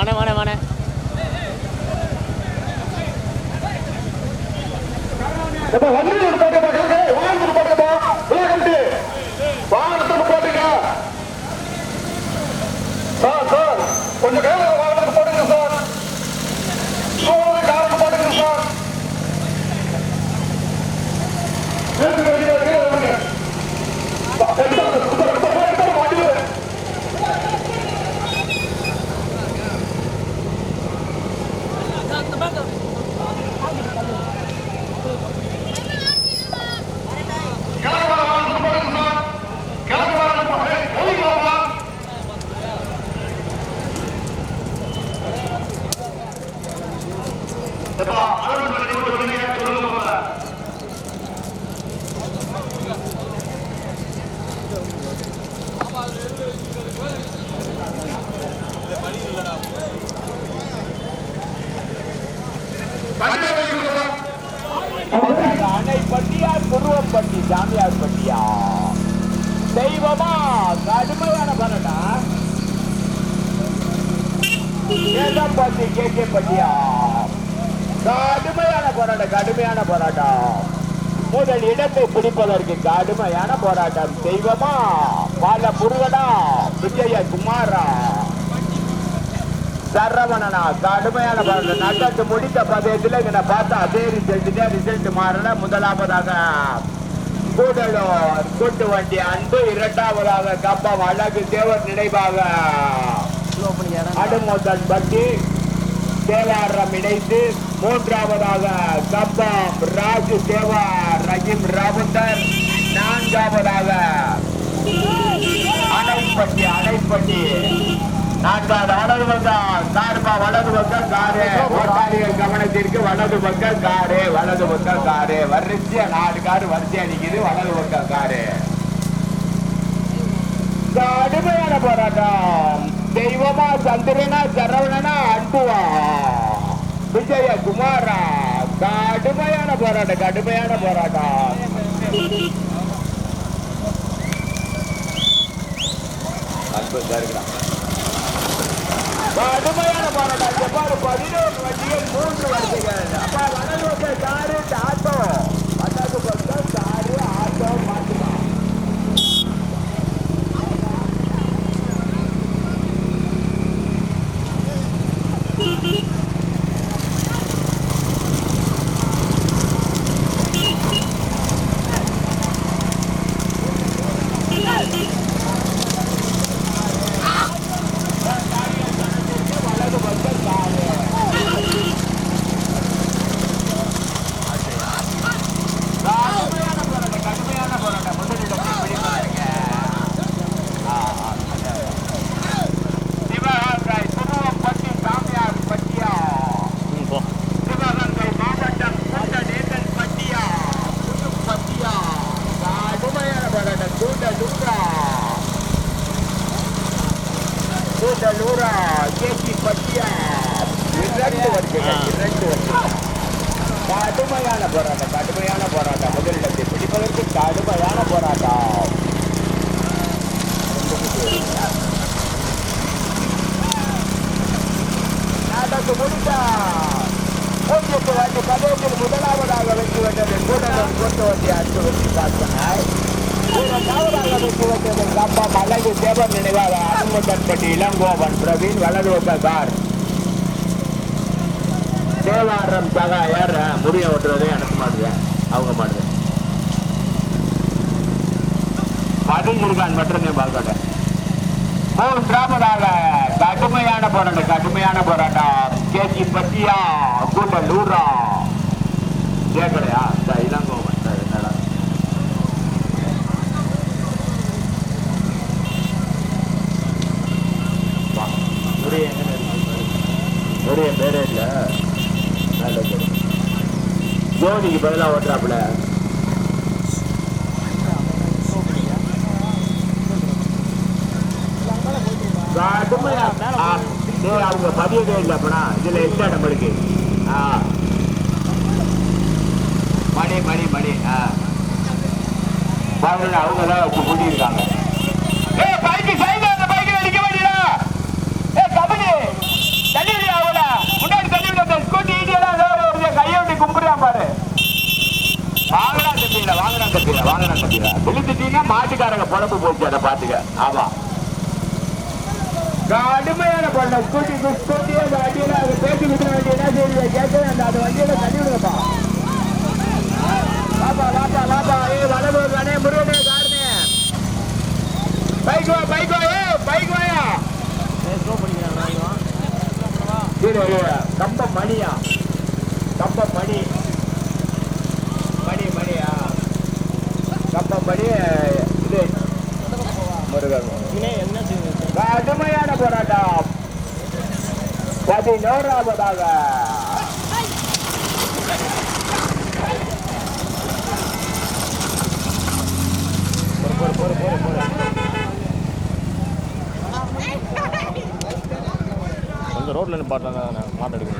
মানে মানে মানে ஐயா தெய்வமா? கடுமையான பலனா பத்தி கே கே பட்டியா கடுமையான போராட்டம் கடுமையான போராட்டம். முதல் இடத்தை பிடிப்பதற்கு கடுமையான போராட்டம். தெய்வமா? பால முருகனா விஜய குமாரா சரவணனா? கடுமையான போராட்டம். நடந்து முடித்த பதயத்தில் என்னை பார்த்தா அதே ரிசல்ட் தான் ரிசல்ட் மாறல. முதலாவதாக கூடலூர். கூட்டு வண்டி அன்பு இரண்டாவதாக கம்பம் அழகு தேவர் நினைவாக. அடுமோதன் பட்டி தேவாரம் இணைந்து மூன்றாவதாக கம்பம் ராஜு தேவா ரஹீம் ராவுந்தர். நான்காவதாக அணைப்பட்டி அணைப்பட்டி. நான்காவது வலது பக்கம் சார்பா வலது பக்கம் காரு ஓட்டாளிகள் கவனத்திற்கு வலது பக்கம் காரு வலது பக்கம் காரு வரிசையா நாலு காரு வரிசையா நிக்குது வலது பக்கம் காரு கடுமையான போராட்டம். தெய்வமா சந்திரனா சரவணனா அன்புவா. விஜய குமாரா கடுமையான போராட்டம் கடுமையான போராட்டம். அன்பு இருக்கிறான். கடுமையான போராட்டம் செவ்வாறு பதினோரு வண்டிகள் மூன்று வண்டிகள். அப்ப வடலூர் காரு ஆட்டோ வடக்கு பக்கம் காரு ஆட்டோ மாட்டுமா வலது பக்கம் காரு கடுமையான போராட்டம் கடுமையான போராட்டம் முதலிடத்தை பிடிப்பாருங்க சிவகங்கை திருவம்பட்டி சாமியார் பட்டியா ம் போ சிவகங்கை மாவட்டம் கூட்டநேசன் பட்டியா பட்டியா கடுமையான போராட்டம் கூட்டலூரா கூட்டலூரா கேசி பட்டியா இரண்டு வருஷங்கள் இரண்டு வருஷங்கள் கடுமையான போராட்டம் கடுமையான போராட்டம் முதலிடத்தை பிடிப்பதற்கு கடுமையான போராட்டம் நடந்து முடித்தார் ஒன்றுக்கு ரெண்டு முதலாவதாக வெற்றி பெற்றது கூடலூர் கொண்டு வந்து அன்பு வெற்றி பார்க்கிறார் இரண்டாவதாக வெற்றி பெற்றது கம்பம் தேவன் நினைவாக அனுமதன்பட்டி இளங்கோவன் பிரவீன் வலது கார் தேவாரம் சகா ஏற முடிய ஓட்டுறது எனக்கு மாட்டுறேன் அவங்க மாட்டுது அது முருகான் மட்டும் மூணு மூன்றாவதாக கடுமையான போராட்டம் கடுமையான போராட்டம். கேசி பத்தியா கூட்டலூரா. கேட்கலையா இந்த இளங்கோவன் என்னடா? ஒரே பேரே இல்லை. ஜோதிக்கு பதிலாக ஓட்டுறாப்புல. இது அவங்க பதியவே இல்லை அப்படா இதில் எந்த இடம் இருக்கு? ஆ. மணி மணி மணி. ஆ. பாருங்க அவங்க தான் இப்போ கூட்டியிருக்காங்க. ஏ பைக்கு சைடு அந்த பைக்கில் முன்னாடி தள்ளி விட ஸ்கூட்டி ஈட்டியெல்லாம் கையை விட்டு கும்பிடுறான் பாரு. வாங்கடா தம்பியில வாங்கடா தம்பியில வாங்கடா தம்பியில விழுத்துட்டீங்கன்னா மாட்டுக்காரங்க பொழப்பு போச்சு அதை பார்த்துக்க. ஆமாம் கடுமையான பண்ண ஸ்கூட்டி ஸ்கூட்டியே அந்த வண்டியில அதை பேசி விட்டு வண்டி என்ன செய்யுது கேட்கவே அந்த அந்த வண்டியில தள்ளி விடுங்கப்பா. பாப்பா பாப்பா பாப்பா ஏ வலது கணே முருகனே காரணே. பைக் வா பைக் வா ஏ பைக் வாயா. கம்ப மணியா? கம்ப மணி. மணி மணியா? கம்ப மணி பதினோராவதாக கொஞ்சம் ரோட்ல பாட்டு மாட்டெடுக்கணும்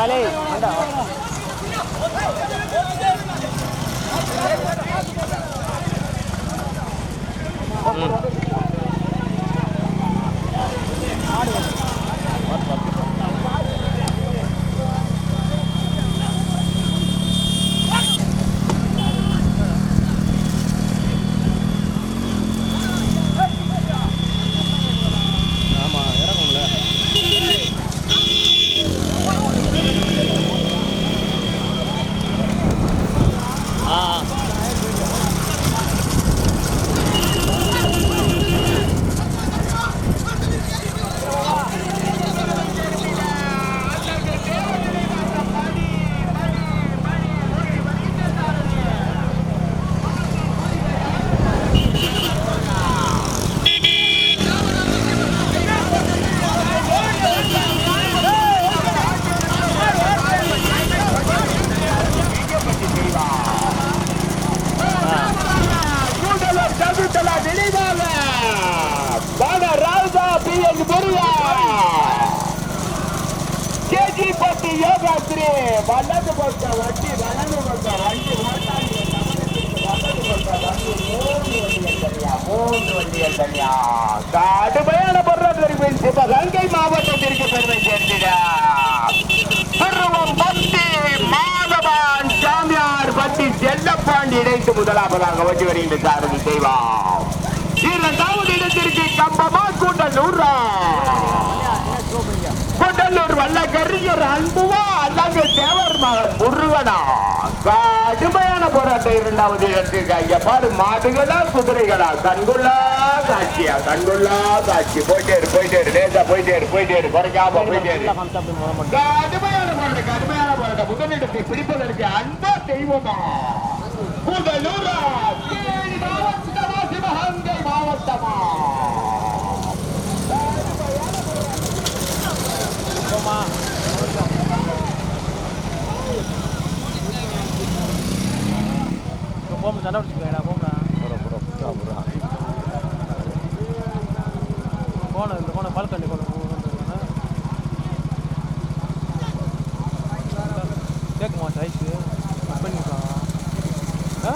来嘞慢点啊 ராத்திரி வல்லது பொறுத்த வட்டி வண்டி வலது பக்க வண்டி ஓட்டாளி வலது பக்க வண்டி மூன்று வண்டிகள் தனியா மூன்று வண்டிகள் தனியா. கடுமையான பொருளாதார சிவகங்கை மாவட்டத்திற்கு பெருமை சேர்த்திட. திருவம் பட்டி மாதவான் சாமியார் பட்டி செல்லப்பாண்டி இணைத்து முதலாவதாக வண்டி வருகின்ற சாரதி செய்வார் இரண்டாவது இடத்திற்கு கம்பமா கூட்டலூர் கூட்டலூர் வல்ல வல்லக்கறிஞர் அன்புவா அல்லங்க தேவர் மகன் முருகனா. கடுமையான போராட்டம் இரண்டாவது இடத்திற்கு பாரு மாடுகளா குதிரைகளா. கண்குள்ளா காட்சியா? கண்குள்ளா காட்சி. போயிட்டே இரு போயிட்டே இரு. லேசா போயிட்டே இரு போயிட்டே இரு. குறைக்காம போயிட்டே இரு. கடுமையான போராட்டம் கடுமையான போராட்டம். முதலிடத்தை பிடிப்பதற்கு அன்பா தெய்வமா? கூடலூரா மாவட்டமா சிவகங்கை மாவட்டமா போமா போம் சண்டை பிடிச்சிக்கடா போம்டா போன இந்த போன பால்கண்ணி போன கேட்குமா சைஸு பண்ணிக்கலாம் ஆ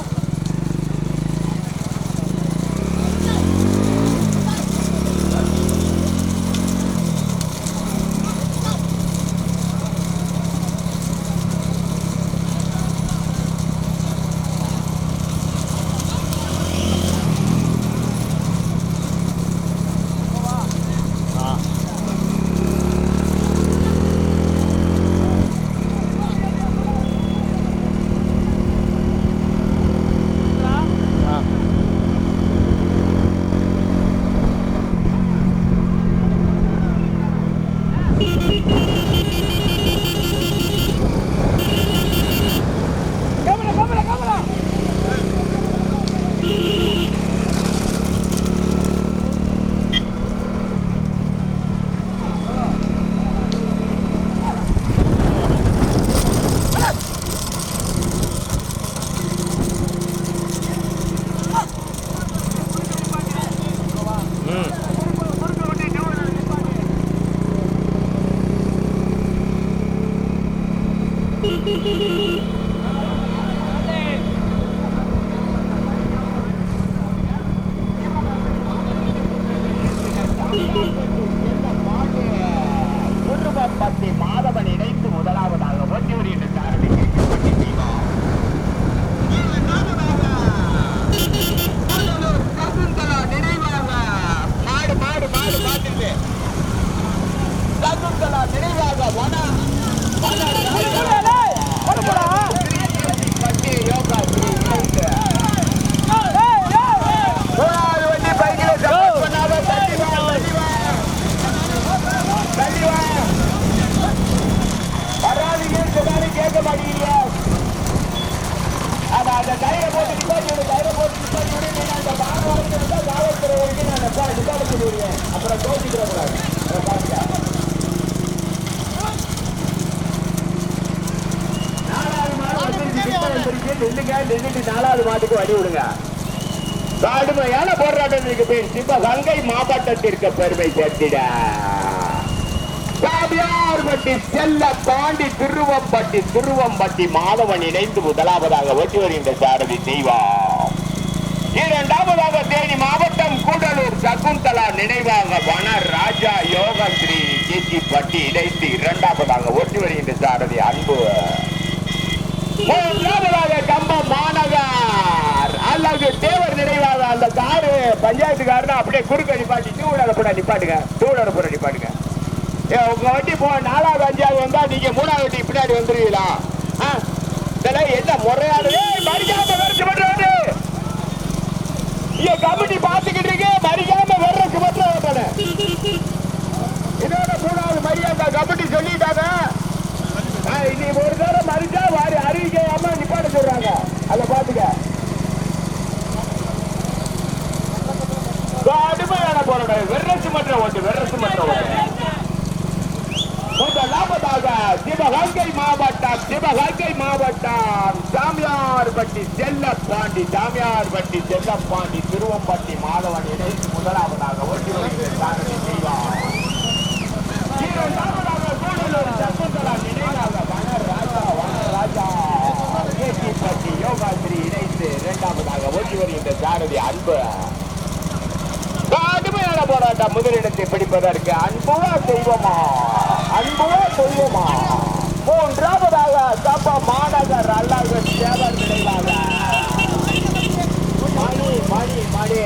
hee இப்ப கங்கை மாவட்டத்திற்கு பெருமை சேர்த்திட சாமியார்பட்டி செல்ல பாண்டி திருவம்பட்டி திருவம்பட்டி மாதவன் இணைந்து முதலாவதாக ஓட்டி வருகின்ற சாரதி தெய்வம் இரண்டாவதாக தேனி மாவட்டம் கூடலூர் சகுந்தலா நினைவாக வன ராஜா யோக ஸ்ரீ பட்டி இணைந்து இரண்டாவதாக ஓட்டி வருகின்ற சாரதி அன்பு. மூன்றாவதாக கம்ப மாநகர் அல்லது தேவர் நினைவாக அந்த காரு பஞ்சாயத்துக்காரனா அப்படியே குறுக்க நிப்பாட்டி டூ வீலர் கூட நிப்பாட்டுங்க. டூ வீலர் கூட நிப்பாட்டுங்க. ஏ, உங்க வண்டி போ நாலாவது அஞ்சாவது வந்தா நீங்க மூணாவது வண்டி பின்னாடி வந்துருவீங்களா? ஆ? இதெல்லாம் என்ன முறையானது? மறிக்காம வெறுத்து பண்றாரு இங்க கமிட்டி பாத்துக்கிட்டு இருக்கேன் மறிக்காம வெறுத்து பண்றாரு இதோட மூணாவது மரியாதை கமிட்டி சொல்லிட்டாங்க ஆ, இனி ஒரு தடவை மறிச்சா வாரி அறிவிக்காம நிப்பாட்ட சொல்றாங்க அத பாத்துக்க கடுமையான போராட்டம் வெரசு மன்ற ஓட்டு வெரசு மன்ற ஓட்டு முதலாவதாக சிவகங்கை மாவட்டம் சிவகங்கை மாவட்டம் சாமியார்பட்டி செல்லப்பாண்டி சாமியார்பட்டி செல்லப்பாண்டி திருவம்பட்டி மாதவன் இணைந்து முதலாவதாக ஓட்டி வருகிற சாதனை செய்வார் இரண்டாவதாக கூடலூர் சகுந்தலா நினைவாக வனராஜா வனராஜா கேசிப்பட்டி யோகாஸ்ரீ இணைந்து இரண்டாவதாக ஓட்டி வருகின்ற சாரதி அன்பு கடுமையான போராட்டம் முதலிடத்தை பிடிப்பதற்கு அன்புவா செய்வோமா அன்புவா செய்வோமா மூன்றாவதாக சப மாநகர் அல்லாத சேவர் நினைவாக மணி மணி மணி.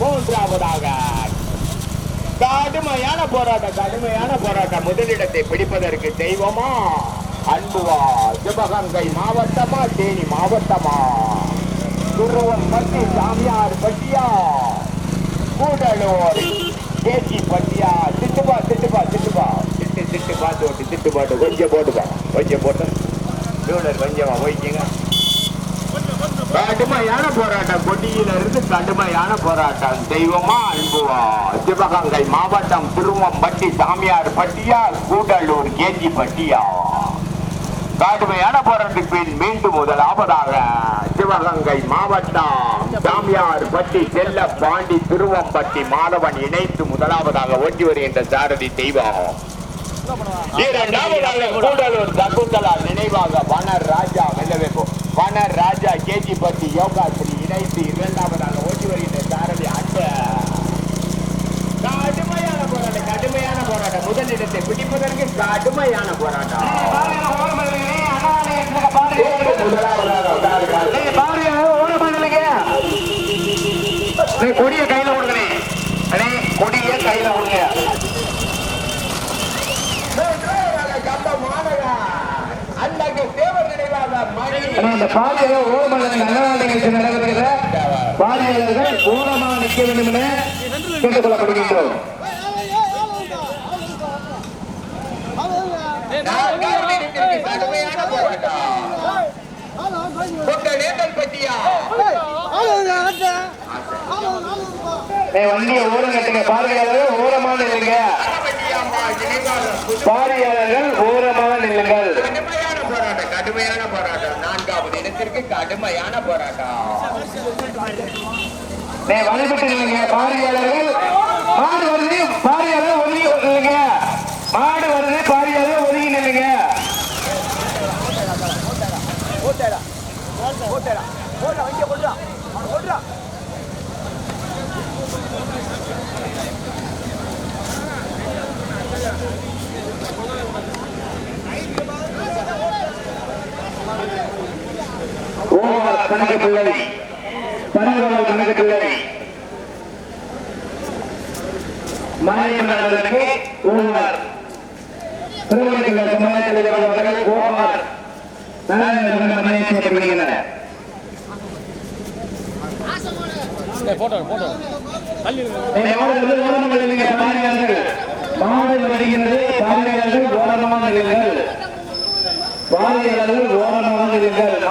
மூன்றாவதாக கடுமையான போராட்டம் கடுமையான போராட்டம் முதலிடத்தை பிடிப்பதற்கு தெய்வமா? அன்புவா சிவகங்கை மாவட்டமா தேனி மாவட்டமா? துருவம் பட்டி சாமியார் பட்டியா கூடலூர் தேசி பட்டியா திட்டுப்பா திட்டுப்பா திட்டுப்பா திட்டு திட்டு பாட்டு ஓட்டு திட்டு பாட்டு கொஞ்சம் போட்டுப்பா கொஞ்சம் போட்டு டூலர் கொஞ்சமா போய்க்குங்க கடுமையான போராட்டம் கொட்டியில இருந்து கடுமையான போராட்டம் தெய்வமா அன்புவா சிவகங்கை மாவட்டம் திருவம்பட்டி சாமியார் பட்டியா கூடலூர் கேஜி பட்டியா கடுமையான போராட்டத்தின் பின் மீண்டும் முதலாவதாக சிவகங்கை மாவட்டம் சாமியார் பட்டி செல்ல பாண்டி திருவம்பட்டி மாதவன் இணைத்து முதலாவதாக ஓட்டி வருகின்ற சாரதி தெய்வம். இரண்டாவதாக கூடலூர் சகுந்தலா நினைவாக வன ராஜா வெள்ளவேப்போ வன ராஜா கேஜிபட்டி யோகாஸ்ரீ இணைத்து இரண்டாவதாக கேட்டுக் கொள்ளப்படுகின்றோம் வண்டியை ஓரம் கட்டுங்க பார்வையாளர்கள் ஓரமாக நில்லுங்க. பார்வையாளர்கள் ஓரமாக நில்லுங்கள். கடுமையான போராட்டம் கடுமையான போராட்டம். நான்காவது இடத்திற்கு கடுமையான போராட்டம். வழிபட்டு நில்லுங்க பார்வையாளர்கள் மாடு வருது பார்வையாளர் ஒதுங்கி இல்லைங்க மாடு வருது பார்வையாளர் ஒதுங்கி நில்லுங்க. ஓவர் கணக்கு பிள்ளை பரவல் கணக்கு பிள்ளை நடவதற்கு அவர்கள் மனைவி செய்யப்படுகின்றனர் பாருங்கள். மாடுகள் வருகின்றது பாருங்கள் ஓரமாக இருங்கள் ஓரமாக இருங்கள்